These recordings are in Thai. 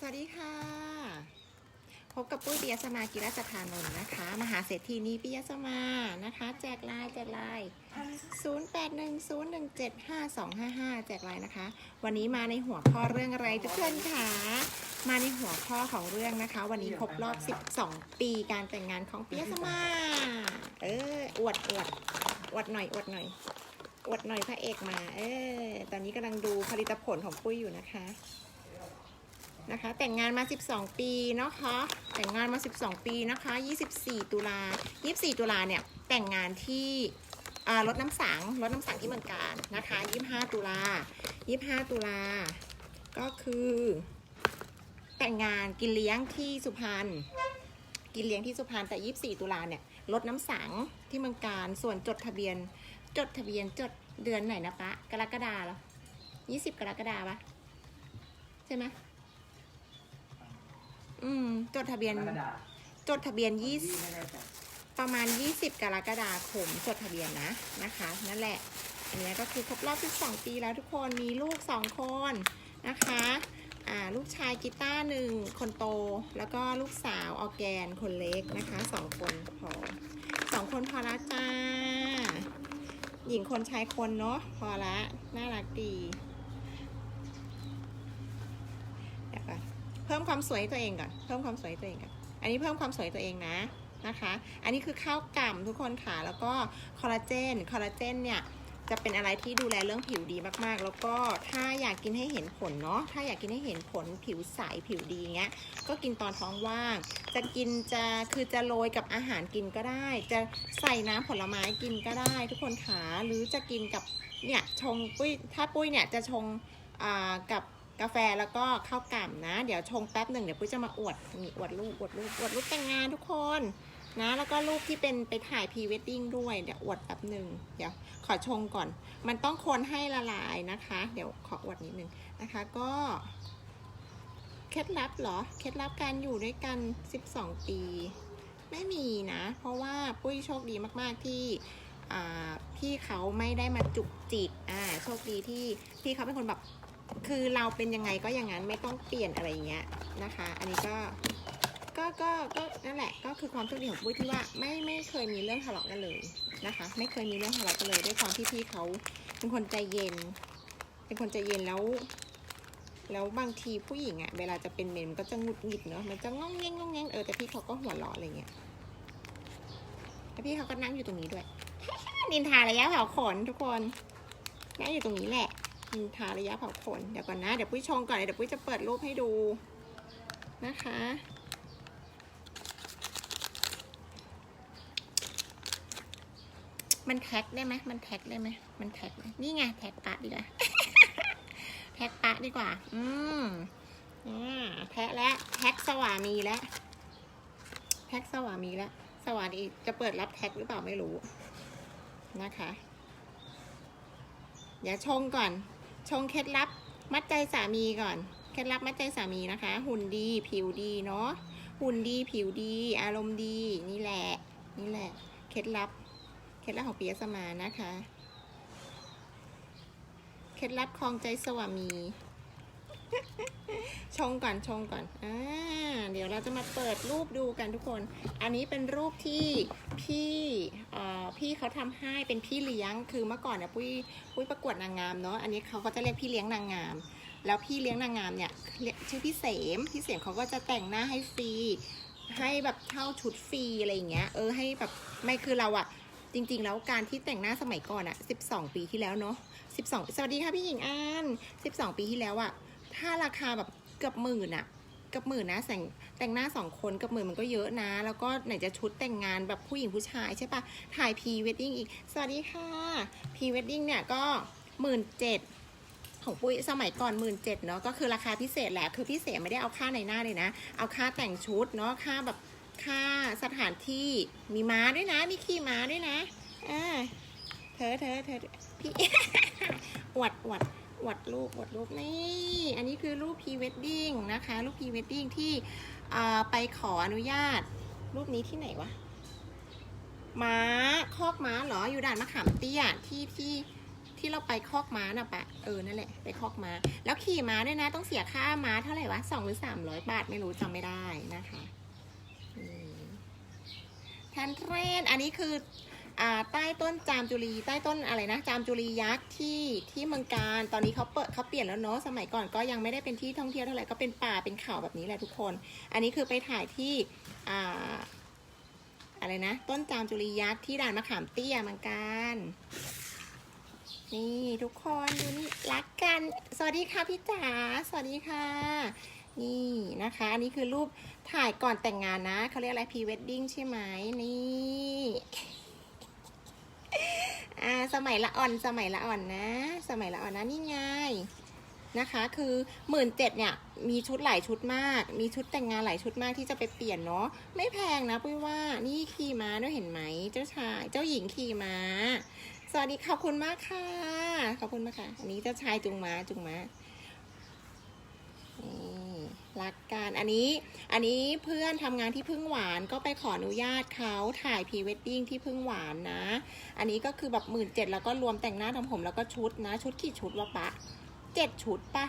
สวัสดีค่ะ พบกับปุ้ยปิยสมากิรสถานนท์นะคะ มหาเศรษฐีนีปิยสมานะคะ แจกไลน์แจกไลน์0810175255 แจกไลน์นะคะ วันนี้มาในหัวข้อเรื่องอะไรทุกคนคะมาในหัวข้อของเรื่องนะคะ วันนี้ครบรอบ 12 ปีการแต่งงานของปิยสมาเอออวดอวดอวดหน่อยอวดหน่อยอวดหน่อยพระเอกมา เออตอนนี้กำลังดูผลิตผลของปุ้ยอยู่นะคะ นะคะ แต่งงานมา 12 ปีเนาะคะ แต่งงานมา 12 ปีนะคะ 24 ตุลา 24 ตุลาเนี่ยแต่งงานที่รถน้ำสังรถน้ำสังที่เมืองการนะคะ 25 ตุลา 25 ตุลา ก็คือ แต่งงานกินเลี้ยงที่สุพรรณกินเลี้ยงที่สุพรรณแต่ 24 ตุลาเนี่ยรถน้ำสังที่เมืองการส่วนจดทะเบียน จดทะเบียนจดเดือนไหนนะปะกรกฎาหรอ 20 กรกฎาปะใช่ไหม อืม จดทะเบียน กรกฎาจดทะเบียนยี่ที่ไม่ได้จัดประมาณ 20 กรกฎาคมจดทะเบียนนะนะคะ นั่นแหละ อันนี้ก็คือครบรอบ 12 ปีแล้วทุกคนมีลูก 2 คนนะคะอ่าลูกชายกีตาร์หนึ่งคนโต แล้วก็ลูกสาวออร์แกนคนเล็กนะคะสองคนพอสองคนพอละจ้า หญิงคนชายคนเนาะพอละ น่ารักดีเดี๋ยวก่อน เพิ่มความสวยให้ตัวเองก่อน เพิ่มความสวยให้ตัวเองก่อน อันนี้เพิ่มความสวยตัวเองนะนะคะ อันนี้คือข้าวกล่ำทุกคนค่ะ แล้วก็คอลลาเจน คอลลาเจนเนี่ยจะเป็นอะไรที่ดูแลเรื่องผิวดีมากๆ แล้วก็ถ้าอยากกินให้เห็นผลเนาะ ถ้าอยากกินให้เห็นผลผิวใสผิวดีเงี้ย ก็กินตอนท้องว่าง จะกินจะคือจะโรยกับอาหารกินก็ได้ จะใส่น้ำผลไม้กินก็ได้ ทุกคนขาหรือจะกินกับเนี่ยชงปุ้ยถ้าปุ้ยเนี่ยจะชงอ่ากับ กาแฟแล้วก็ข้าวกล่ำนะ เดี๋ยวชงแป๊บหนึ่งเดี๋ยวปุ้ยจะมาอวดนี่อวดรูปอวดรูปอวดรูปแต่งงานทุกคนนะ แล้วก็รูปที่เป็นไปถ่ายพรีเวดดิ้งด้วยเดี๋ยวอวดแป๊บหนึ่งเดี๋ยวขอชงก่อน มันต้องคนให้ละลายนะคะ เดี๋ยวขออวดนิดนึงนะคะก็เคล็ดลับเหรอเคล็ดลับการอยู่ด้วยกัน 12 ปี ไม่มีนะ เพราะว่าปุ้ยโชคดีมาก ๆที่พี่เขาไม่ได้มาจุกจิกอ่าโชคดีที่พี่เขาเป็นคนแบบ คือเราเป็นยังไงก็อย่างนั้นไม่ต้องเปลี่ยนอะไรอย่างเงี้ยนะคะ อันนี้ก็ก็ก็ก็นั่นแหละก็คือความโชคดีของปุ้ยที่ว่าไม่ไม่เคยมีเรื่องทะเลาะกันเลยนะคะ ไม่เคยมีเรื่องทะเลาะกันเลยด้วยความที่พี่เขาเป็นคนใจเย็น เป็นคนใจเย็นแล้วแล้วบางทีผู้หญิงอะเวลาจะเป็นเมนมันก็จะงุดหงิดเนาะมันจะง้องแงงง้องแงงเออแต่พี่เขาก็หัวเราะอะไรเงี้ยแล้วพี่เขาก็นั่งอยู่ตรงนี้ด้วย นินทาระยะเผาขนทุกคนนั่งอยู่ตรงนี้แหละ นินทาระยะเผาขน เดี๋ยวก่อนนะ เดี๋ยวปุ้ยชงก่อน เดี๋ยวปุ้ยจะเปิดรูปให้ดูนะคะ มันแท็กได้ไหมมันแท็กได้ไหมมันแท็กไหมนี่ไงแท็กปะดีกว่า แท็กปะดีกว่า อืมอ่าแท็กและแท็กสวามีแล้วแท็กสวามีแล้วสวามีจะเปิดรับแท็กหรือเปล่าไม่รู้นะคะเดี๋ยวชงก่อน ชงเคล็ดลับมัดใจสามีก่อน เคล็ดลับมัดใจสามีนะคะ หุ่นดีผิวดีเนาะ หุ่นดีผิวดี อารมณ์ดีนี่แหละ นี่แหละ เคล็ดลับ เคล็ดลับของปิยสมานะคะ เคล็ดลับคลองใจสวามี ชงก่อนชงก่อนอ่าเดี๋ยวเราจะมาเปิดรูปดูกันทุกคน อันนี้เป็นรูปที่พี่เอ่อพี่เขาทำให้เป็นพี่เลี้ยง คือเมื่อก่อนเนี่ยปุ้ยปุ้ยประกวดนางงามเนาะ อันนี้เขาก็จะเรียกพี่เลี้ยงนางงาม แล้วพี่เลี้ยงนางงามเนี่ยชื่อพี่เสม พี่เสมเขาก็จะแต่งหน้าให้ฟรี ให้แบบเช่าชุดฟรีอะไรอย่างเงี้ย เออให้แบบไม่คือเราอะจริงๆ แล้วการที่แต่งหน้าสมัยก่อนอะ12 ปีที่แล้วเนาะ12 สวัสดีค่ะพี่หญิงอัน12 ปีที่แล้วอะ ถ้าราคาแบบเกือบหมื่นอะเกือบหมื่นนะแต่งแต่งหน้าสองคนเกับหมื่นมันก็เยอะนะ แล้วก็ไหนจะชุดแต่งงานแบบผู้หญิงผู้ชายใช่ปะถ่ายพรีเวดดิ้งอีก สวัสดีค่ะพรีเวดดิ้งเนี่ยก็หมื่นเจ็ดของปุ้ยสมัยก่อนหมื่นเจ็ดเนาะก็คือราคาพิเศษแหละคือพิเศษไม่ได้เอาค่าในหน้าเลยนะ เอาค่าแต่งชุดเนาะค่าแบบค่าสถานที่มีม้าด้วยนะ มีขี่ม้าด้วยนะอ่าเธอเธอเธอพี่อวดอวด อวดรูปอวดรูปนี่ อันนี้คือรูปพรีเวดดิ้งนะคะ รูปพรีเวดดิ้งที่ไปขออนุญาต รูปนี้ที่ไหนวะม้าคอกม้าเหรออยู่ด่านมะขามเตี้ยที่ที่ที่เราไปคอกม้าน่ะปะเออนั่นแหละไปคอกม้า แล้วขี่ม้าด้วยนะต้องเสียค่าม้าเท่าไหร่วะสองหรือสามร้อยบาทไม่รู้จำไม่ได้นะคะแทนเทรนอันนี้คือ ใต้ต้นจามจุรีใต้ต้นอะไรนะจามจุรียักษ์ที่ที่เมืองการตอนนี้เขาเปิดเขาเปลี่ยนแล้วเนาะสมัยก่อนก็ยังไม่ได้เป็นที่ท่องเที่ยวเท่าไหร่ก็เป็นป่าเป็นเขาแบบนี้แหละทุกคน อันนี้คือไปถ่ายที่อ่าอะไรนะ ต้นจามจุรียักษ์ที่ด่านมะขามเตี้ยเมืองการนี่ทุกคนดูนี่รักกัน สวัสดีค่ะพี่จ๋าสวัสดีค่ะ นี่นะคะ อันนี้คือรูปถ่ายก่อนแต่งงานนะเขาเรียกอะไรพรีเวดดิ้งใช่ไหมนี่ อ่าสมัยละอ่อนสมัยละอ่อนนะ สมัยละอ่อนนะนี่ไงนะคะคือหมื่นเจ็ดเนี่ยมีชุดหลายชุดมาก มีชุดแต่งงานหลายชุดมากที่จะไปเปลี่ยนเนาะไม่แพงนะปุ้ยว่านี่ขี่ม้าด้วยเห็นไหมเจ้าชายเจ้าหญิงขี่ม้า สวัสดีขอบคุณมากค่ะขอบคุณมากค่ะ อันนี้เจ้าชายจุงม้าจุงม้านี่ รักกัน อันนี้อันนี้เพื่อนทำงานที่พึ่งหวานก็ไปขออนุญาตเขาถ่ายพรีเวดดิ้งที่พึ่งหวานนะ อันนี้ก็คือแบบหมื่นเจ็ดแล้วก็รวมแต่งหน้าทำผมแล้วก็ชุดนะ ชุดกี่ชุดวะปะเจ็ดชุดปะ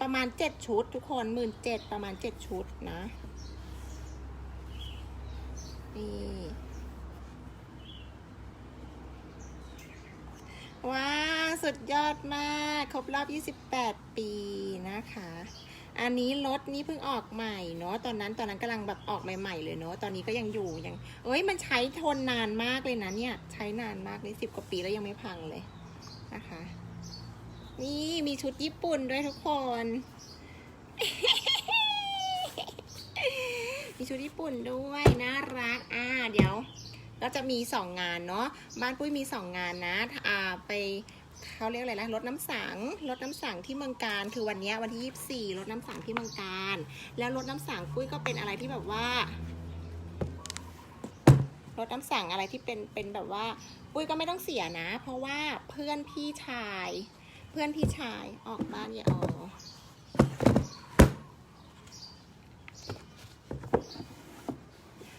ประมาณเจ็ดชุด ทุกคนหมื่นเจ็ดประมาณเจ็ดชุดนะนี่ว้าวสุดยอดมาก ครบรอบ 28 ปีนะคะ อันนี้รถนี่เพิ่งออกใหม่เนาะ ตอนนั้นตอนนั้นกำลังแบบออกใหม่ ๆ เลยเนาะ ตอนนี้ก็ยังอยู่ยัง เอ้ยมันใช้ทนนานมากเลยนะเนี่ย ใช้นานมากเลยสิบกว่าปีแล้วยังไม่พังเลยนะคะ นี่มีชุดญี่ปุ่นด้วยทุกคน มีชุดญี่ปุ่นด้วยน่ารัก อ่าเดี๋ยว ก็จะมีสองงานเนาะ บ้านปุ้ยมีสองงานนะ อ่าไป เขาเรียกอะไรนะรถน้ำสังรถน้ำสังที่เมืองการคือวันนี้วันที่ 24รถน้ำสังที่เมืองการ แล้วรถน้ำสังปุ้ยก็เป็นอะไรที่แบบว่ารถน้ำสังอะไรที่เป็นเป็นแบบว่า ปุ้ยก็ไม่ต้องเสียนะ เพราะว่าเพื่อนพี่ชาย เพื่อนพี่ชายออกบ้านอย่าออ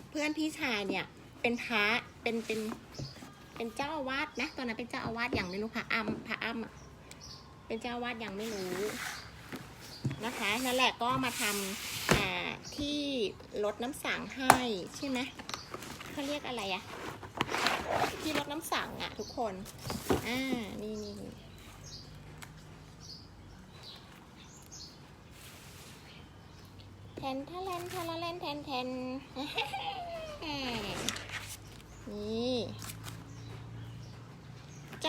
เพื่อนพี่ชายเนี่ยเป็นพระเป็นเป็น เป็นเจ้าอาวาสนะ ตอนนั้นเป็นเจ้าอาวาสอย่างไม่รู้พระอ้ำพระอ้ำอะเป็นเจ้าอาวาสอย่างไม่รู้นะคะนั่นแหละก็มาทำอ่าที่รดน้ำสังให้ใช่ไหมเขาเรียกอะไรอะที่รดน้ำสังอะทุกคน อ่า นี่นี่แทนทะเลนทะเลนแทนแทนนี่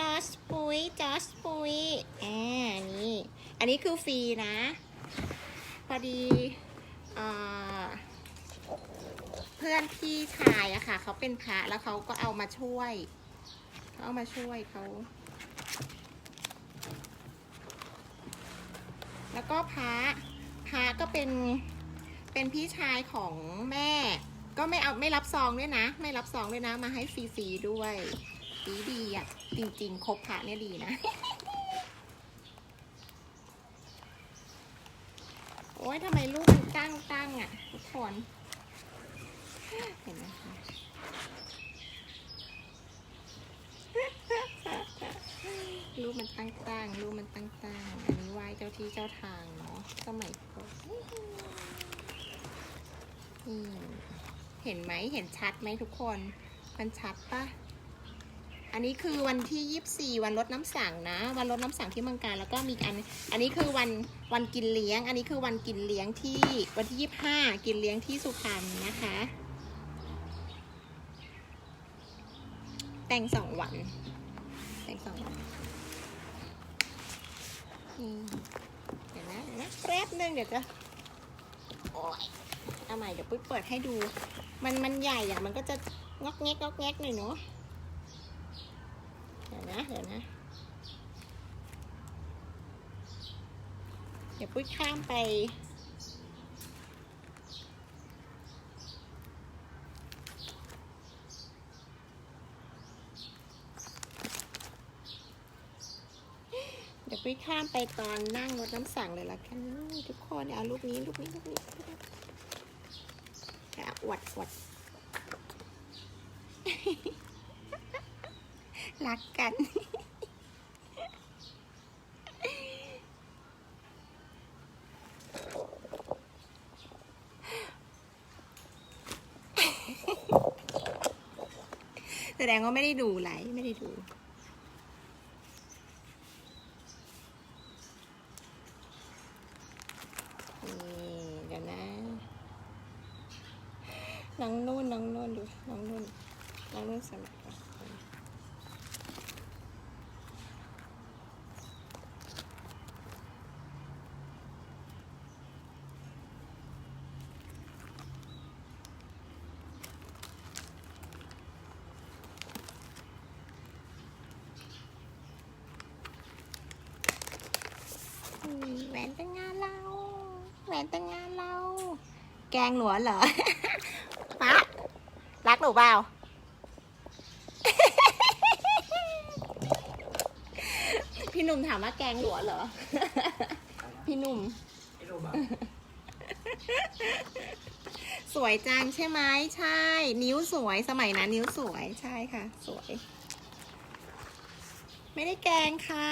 อสปุยจอสปุยอ่านี่ อันนี้คือฟรีนะ พอดีเอ่อเพื่อนพี่ชายอะค่ะ เขาเป็นพระแล้วเขาก็เอามาช่วย เขาเอามาช่วยเขา แล้วก็พระพระก็เป็นเป็นพี่ชายของแม่ ก็ไม่เอาไม่รับซองด้วยนะ ไม่รับซองด้วยนะ มาให้ฟรีๆด้วย ดีดีอะ จริง ๆ คบพระเนี่ยดีนะ โอ้ยทำไมลูกมันตั้งตั้งอะ ทุกคน เห็นไหมคะลูกมันตั้งตั้งๆลูกมันตั้งตั้งอันนี้ไหว้เจ้าที่เจ้าทางเนาะ สมัยก่อนเห็นไหม เห็นชัดไหมทุกคน มันชัดปะ อันนี้คือวันที่ยี่สี่วันลดน้ำสั่งนะ วันลดน้ำสั่งที่เมืองการแล้วก็มีอัน อันนี้คือวันวันกินเลี้ยง อันนี้คือวันกินเลี้ยงที่วันที่ยี่ห้ากินเลี้ยงที่สุพรรณนะคะ แต่งสองวัน แต่งสองวันเดี๋ยวนะเดี๋ยวนะแป๊บนึงเดี๋ยวจะโอ้ยเอาใหม่เดี๋ยวปุ้ยเปิดให้ดู มันมันใหญ่อะมันก็จะงอกแงกงอกแงกหน่อยเนาะ เดี๋ยวนะ เดี๋ยวนะ เดี๋ยวปุ้ยข้ามไป เดี๋ยวปุ้ยข้ามไปตอนนั่งรถน้ำสั่งเลยละกันทุกคนเอารูปนี้รูปนี้รูปนี้รูปนี้อะอวดอวด รักกัน แสดงว่าไม่ได้ดูไหลไม่ได้ดูน้องนุ่นน้องนุ่นดูน้องนุ่นน้องนุ่นสมัยก่อน แหวนแต่งงานเรา แหวนแต่งงานเรา แกงหลวเหรอปะรักหนูเปล่าพี่หนุ่มถามว่าแกงหลวเหรอ พี่หนุ่ม สวยจังใช่ไหมใช่ นิ้วสวยสมัยนั้นนิ้วสวยใช่ค่ะ สวย ไม่ได้แกงค่ะ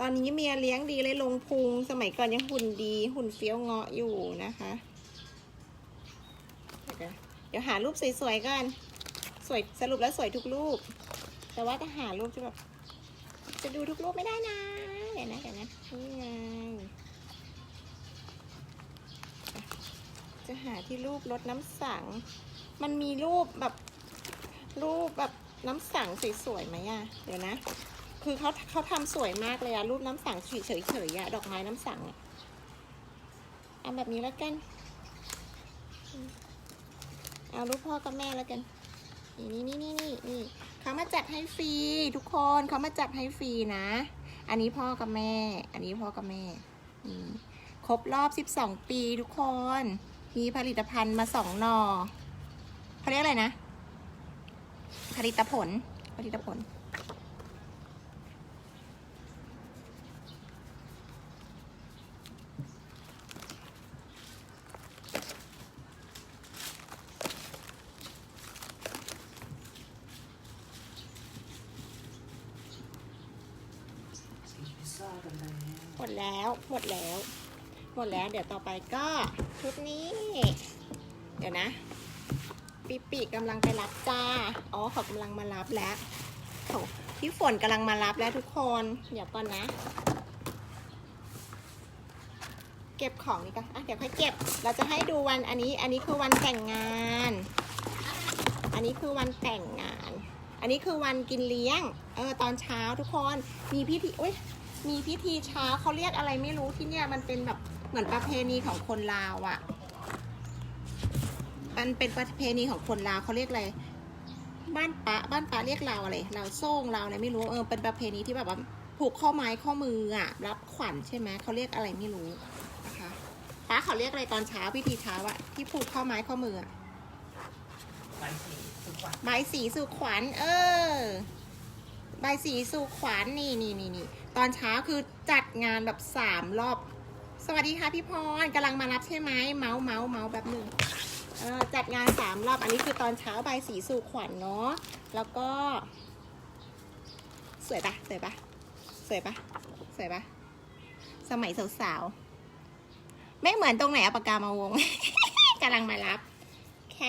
ตอนนี้เมียเลี้ยงดีเลยลงพุง สมัยก่อนยังหุ่นดี หุ่นเฟี้ยวเงาะอยู่นะคะ เดี๋ยวหารูปสวยๆก่อนสวยสรุปแล้วสวยทุกรูป แต่ว่าจะหารูปจะแบบจะดูทุกรูปไม่ได้นะเดี๋ยวนะเดี๋ยวนะนี่ไงจะหาที่รูปรถน้ำสัง มันมีรูปแบบรูปแบบน้ำสังสวยๆไหมอะเดี๋ยวนะ คือเขาเขาทำสวยมากเลยอะรูปน้ำสังเฉยๆอะดอกไม้น้ำสังอะเอาแบบนี้แล้วกัน เอารูปพ่อกับแม่แล้วกัน นี่นี่นี่นี่นี่เขามาจัดให้ฟรีทุกคนเขามาจัดให้ฟรีนะ อันนี้พ่อกับแม่ อันนี้พ่อกับแม่นี่ครบรอบ 12 ปีทุกคน มีผลิตภัณฑ์มาสองนอเขาเรียกอะไรนะ ผลิตผล ผลิตผล กินพิซซ่ากันเลย หมดแล้ว หมดแล้ว หมด แล้ว เดี๋ยวต่อไปก็ชุดนี้ เดี๋ยวนะ ปีปีกำลังไปรับจ้า อ๋อเขากำลังมารับแล้วพี่ฝนกำลังมารับแล้วทุกคน เดี๋ยวก่อนนะ เก็บของนี่ก่อนอะเดี๋ยวค่อยเก็บ เราจะให้ดูวันอันนี้ อันนี้คือวันแต่งงาน อันนี้คือวันแต่งงาน อันนี้คือวันกินเลี้ยง เออตอนเช้าทุกคน มีพิธี อุ้ยมีพิธีเช้าเขาเรียกอะไรไม่รู้ที่เนี่ยมันเป็นแบบ เหมือนประเพณีของคนลาวอะ่ะมันเป็นประเพณีของคนลาวเขาเรียกอะไรบ้านปะบ้านปะเรียกเราวอะไรเราวโซ่งเราวอะไรไม่รู้เออเป็นประเพณีที่แบบว่าผูกข้อไม้ข้อมืออะรับขวัญใช่ไหมเขาเรียกอะไรไม่รู้นะคะป้าเขาเรียกอะไรตอนเช้าพิธีเช้าอะที่ผูกข้อไม้ข้อมืออะใบสีสู่ขวัญเออใบสีสู่ขวัญนี่นี่นี่นี่ตอนเช้าคือจัดงานแบบสามรอบ สวัสดีค่ะพี่พรกำลังมารับใช่ไหมเมาส์เมาส์เมาส์แบบหนึ่งจัดงานสามรอบอันนี้คือตอนเช้าใบสีสู่ขวัญเนาะแล้วก็ สวยปะสวยปะสวยปะสวยปะสมัยสาวๆ ไม่เหมือนตรงไหนเอาปากกามาวงกำลังมารับโอเค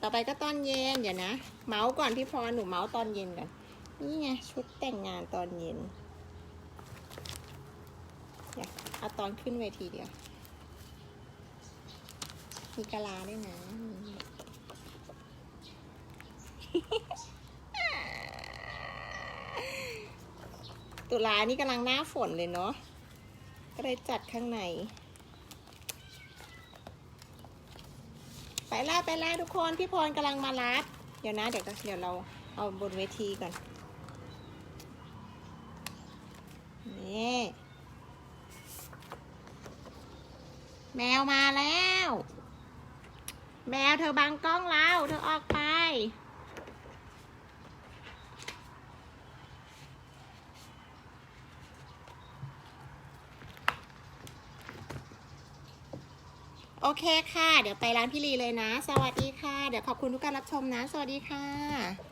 ต่อไปก็ตอนเย็นเดี๋ยวนะ เมาส์ก่อนพี่พรหนูเมาส์ตอนเย็นก่อนนี่ไงชุดแต่งงานตอนเย็น เอาตอนขึ้นเวทีเดียว มีกะลาด้วยนะตุลานี่กำลังหน้าฝนเลยเนาะ ก็เลยจัดข้างใน ไปแล้วไปแล้วทุกคน พี่พรกำลังมารับ เดี๋ยวนะ เดี๋ยวเดี๋ยวเราเอาบนเวทีก่อน แมวมาแล้ว แมวเธอบังกล้องเราเธอออกไป โอเคค่ะ เดี๋ยวไปร้านพี่ลีเลยนะ สวัสดีค่ะ เดี๋ยวขอบคุณทุกการรับชมนะ สวัสดีค่ะ